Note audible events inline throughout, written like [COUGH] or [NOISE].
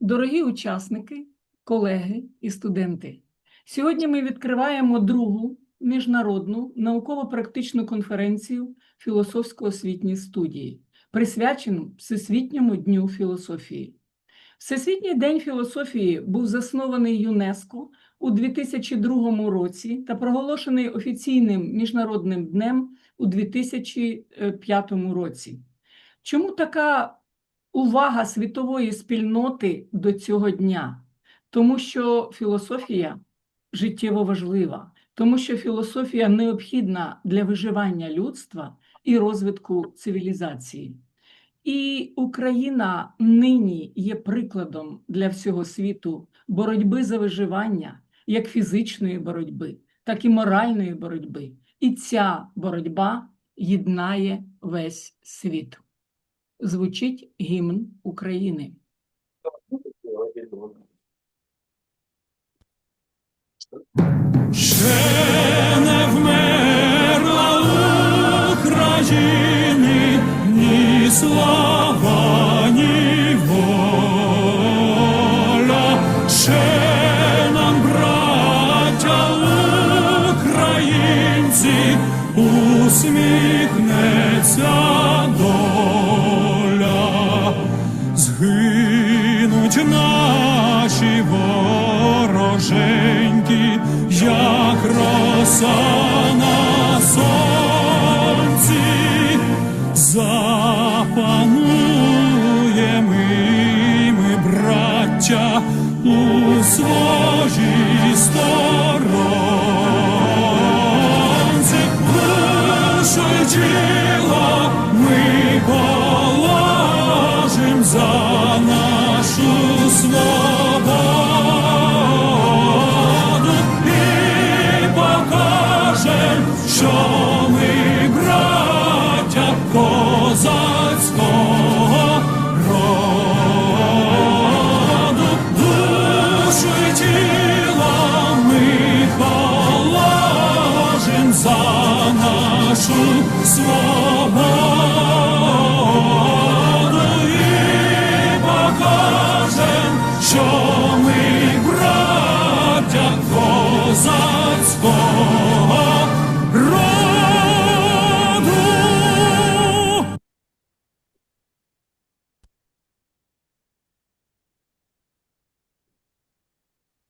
Дорогі учасники, колеги і студенти, сьогодні ми відкриваємо другу міжнародну науково-практичну конференцію філософсько-освітньої студії, присвячену Всесвітньому дню філософії. Всесвітній день філософії був заснований ЮНЕСКО у 2002 році та проголошений офіційним міжнародним днем у 2005 році. Чому така увага світової спільноти до цього дня? Тому що філософія життєво важлива, тому що філософія необхідна для виживання людства і розвитку цивілізації. І Україна нині є прикладом для всього світу боротьби за виживання, як фізичної боротьби, так і моральної боротьби. І ця боротьба єднає весь світ. Звучить гімн України. Ще не вмерла України ні слава, запануємо і ми, браття, у своїй сторонці, душу тіло ми положим за нашу свободу і покажем, що свободу покажем, що ми браття козацького.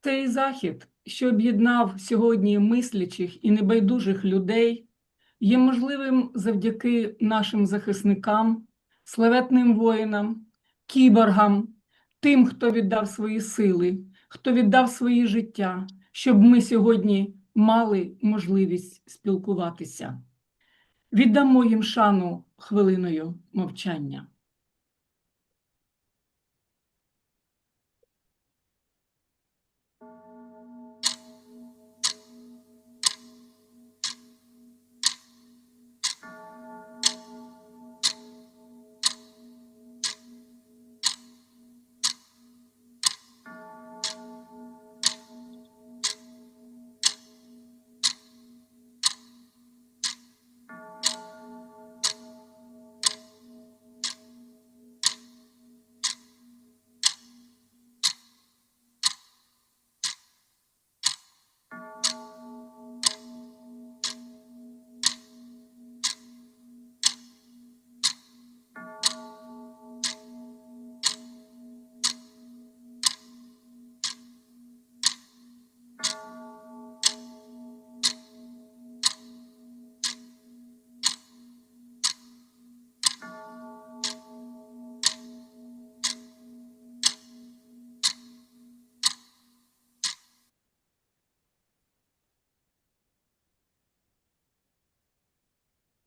Цей захід, що об'єднав сьогодні мислячих і небайдужих людей, є можливим завдяки нашим захисникам, славетним воїнам, кіборгам, тим, хто віддав свої сили, хто віддав свої життя, щоб ми сьогодні мали можливість спілкуватися. Віддамо їм шану хвилиною мовчання.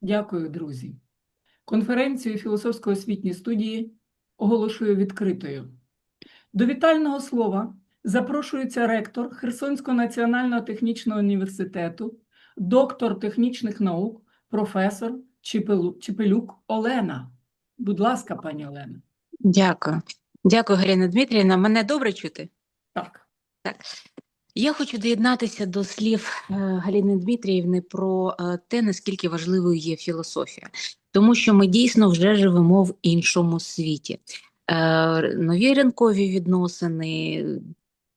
Дякую, друзі. Конференцію філософсько-освітньої студії оголошую відкритою. До вітального слова запрошується ректор Херсонського національного технічного університету, доктор технічних наук, професор Чіпелюк Олена. Будь ласка, пані Олена. Дякую. Дякую, Галина Дмитрівна. Мене добре чути? Так, Я хочу доєднатися до слів е, Галини Дмитріївни про е, те, наскільки важливою є філософія, тому що ми дійсно вже живемо в іншому світі. е, нові ринкові відносини,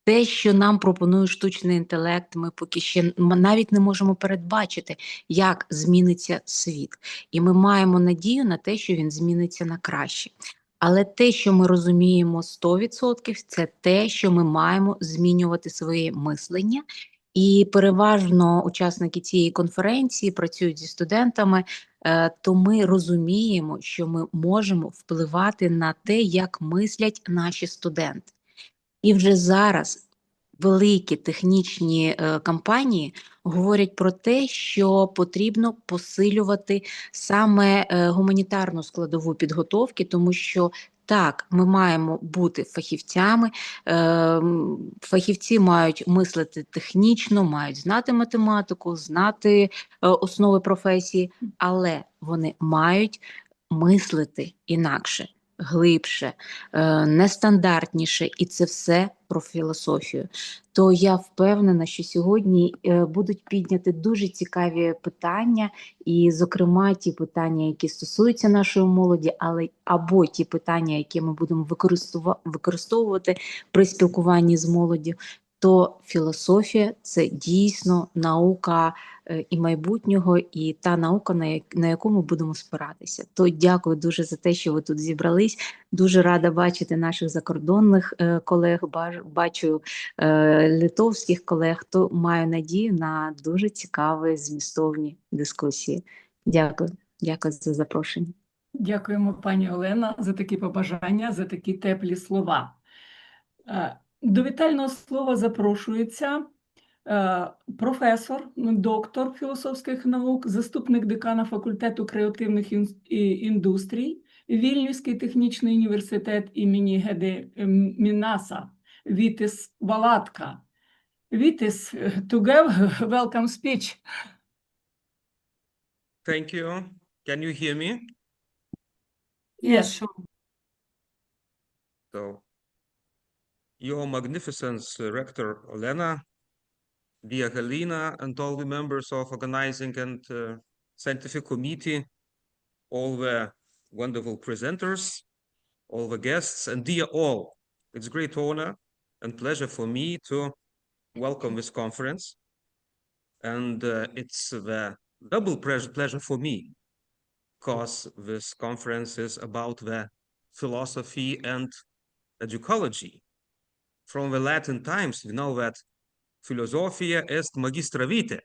те, що нам пропонує штучний інтелект, ми поки ще навіть не можемо передбачити, як зміниться світ. І ми маємо надію на те, що він зміниться на краще. Але те, що ми розуміємо 100%, це те, що ми маємо змінювати своє мислення. І переважно учасники цієї конференції працюють зі студентами, е, то ми розуміємо, що ми можемо впливати на те, як мислять наші студенти. І вже зараз великі технічні е, компанії говорять про те, що потрібно посилювати саме е, гуманітарну складову підготовки, тому що так, ми маємо бути фахівцями. е, Фахівці мають мислити технічно, мають знати математику, знати основи професії, але вони мають мислити інакше, глибше, е, нестандартніше, і це все про філософію. То я впевнена, що сьогодні е, будуть підняти дуже цікаві питання, і, зокрема, ті питання, які стосуються нашої молоді, але або ті питання, які ми будемо використовувати при спілкуванні з молоддю. То філософія це дійсно наука е, і майбутнього, і та наука, на, як- яку ми будемо спиратися. То дякую дуже за те, що ви тут зібрались. Дуже рада бачити наших закордонних е, колег, бачу е, литовських колег. То маю надію на дуже цікаві змістовні дискусії. Дякую, дякую за запрошення. Дякуємо, пані Олена, за такі побажання, за такі теплі слова. До вітального слова запрошується е, професор, доктор філософських наук, заступник декана факультету креативних індустрій, Вільнюський технічний університет імені Геди Мінаса, Вітис Балатка. Вітис, to give welcome speech. Thank you. Can you hear me? Yes. So, Your Magnificence, uh, Rector Olena, dear Helena, and all the members of organizing and uh, scientific committee, all the wonderful presenters, all the guests, and dear all, it's great honor and pleasure for me to welcome this conference. And uh, it's the double pleasure, for me because this conference is about the philosophy and educology. From the Latin times, we know that philosophia est magistra vitae.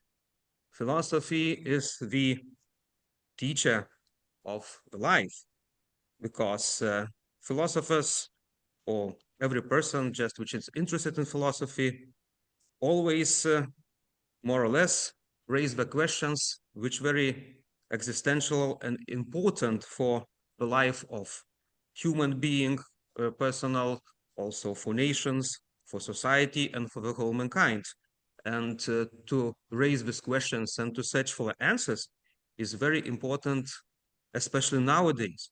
Philosophy is the teacher of the life, because uh, philosophers or every person just which is interested in philosophy always uh, more or less raise the questions which very existential and important for the life of human being, uh, personal, also for nations, for society, and for the whole mankind. And uh, to raise these questions and to search for answers is very important, especially nowadays,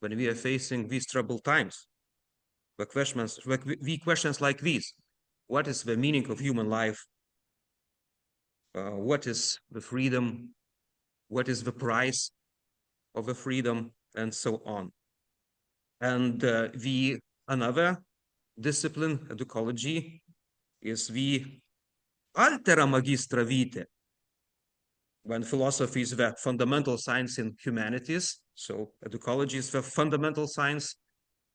when we are facing these troubled times. The questions, the questions like these: What is the meaning of human life? Uh, what is the freedom? What is the price of the freedom, and so on. And uh, the another discipline, educology, is the altera magistra vitae. When philosophy is the fundamental science in humanities, so educology is the fundamental science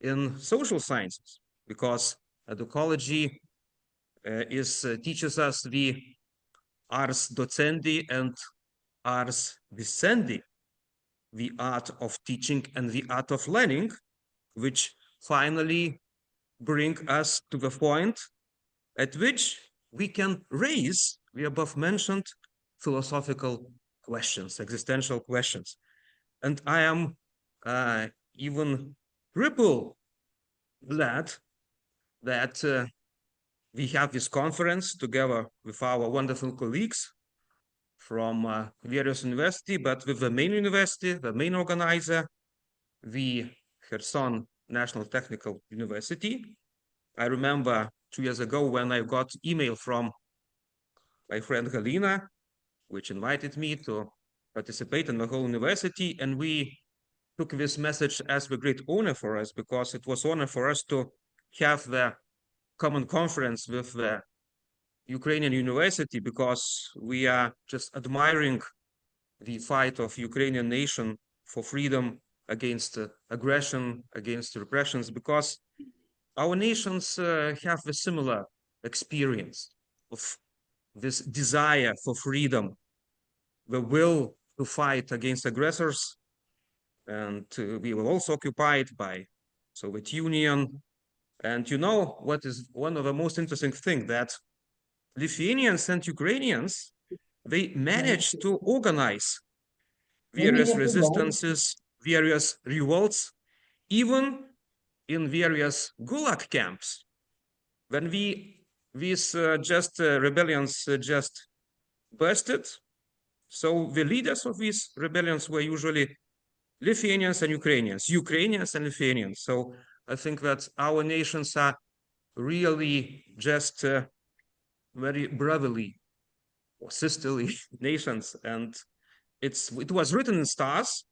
in social sciences, because educology uh, is uh, teaches us the ars docendi and ars vicendi, the art of teaching and the art of learning, which finally bring us to the point at which we can raise the above mentioned philosophical questions, existential questions. And I am uh, even triple glad that uh, we have this conference together with our wonderful colleagues from uh, various university, but with the main university, the main organizer, the Kherson National Technical University. I remember two years ago when I got email from my friend Galina, which invited me to participate in the whole university, and we took this message as the great honor for us because it was honor for us to have the common conference with the Ukrainian university because we are just admiring the fight of Ukrainian nation for freedom against uh, aggression, against repressions, because our nations uh, have a similar experience of this desire for freedom, the will to fight against aggressors, and we were also occupied by Soviet Union. And you know what is one of the most interesting thing that Lithuanians and Ukrainians they managed to organize various resistances, various revolts, even in various gulag camps. When we these uh, just uh, rebellions uh, just bursted, so the leaders of these rebellions were usually Lithuanians and Ukrainians, Ukrainians and Lithuanians. So I think that our nations are really just uh, very brotherly or sisterly [LAUGHS] nations, and it's it was written in stars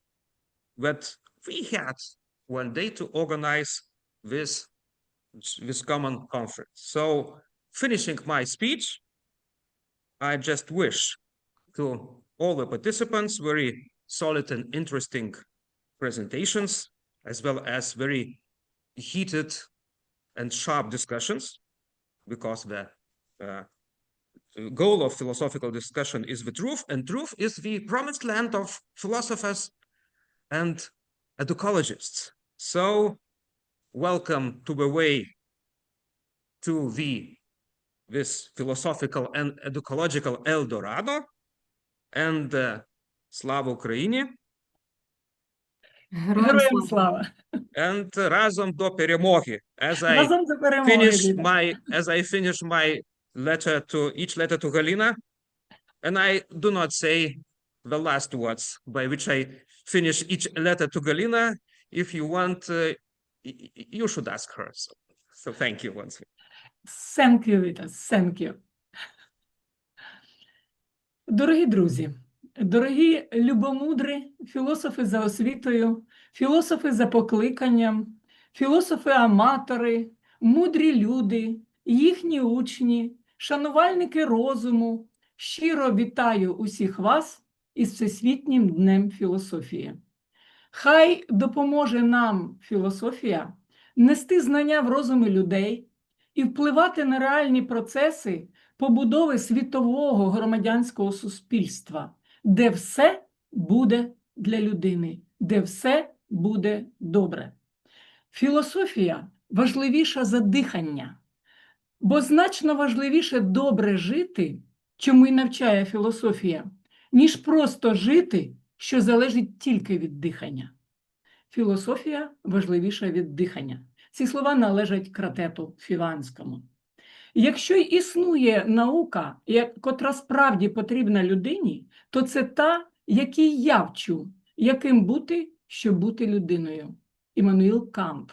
that we had one day to organize this this common conference. So finishing my speech, I just wish to all the participants very solid and interesting presentations, as well as very heated and sharp discussions, because the uh, goal of philosophical discussion is the truth, and truth is the promised land of philosophers and educologists. So, welcome to the way to the this philosophical and educological El Dorado, and uh, Slava Україні, Героям слава! and разом до перемоги. As I Разом до перемоги! finish Ліда. my as I finish my letter to each letter to Galina, and I do not say the last words by which I finish each letter to Galina. If you want, uh, you should ask her. So, so thank you once. again. Thank you, Віта, thank you. Дорогі друзі, дорогі любомудрі, філософи за освітою, філософи за покликанням, філософи-аматори, мудрі люди, їхні учні, шанувальники розуму, щиро вітаю усіх вас із Всесвітнім днем філософії. Хай допоможе нам філософія нести знання в розуми людей і впливати на реальні процеси побудови світового громадянського суспільства, де все буде для людини, де все буде добре. Філософія важливіша за дихання, бо значно важливіше добре жити, чому й навчає філософія, ніж просто жити, що залежить тільки від дихання. Філософія важливіша від дихання. Ці слова належать кратету Фіванському. Якщо існує наука, котра справді потрібна людині, то це та, якій я вчу, яким бути, щоб бути людиною. Іммануїл Кант.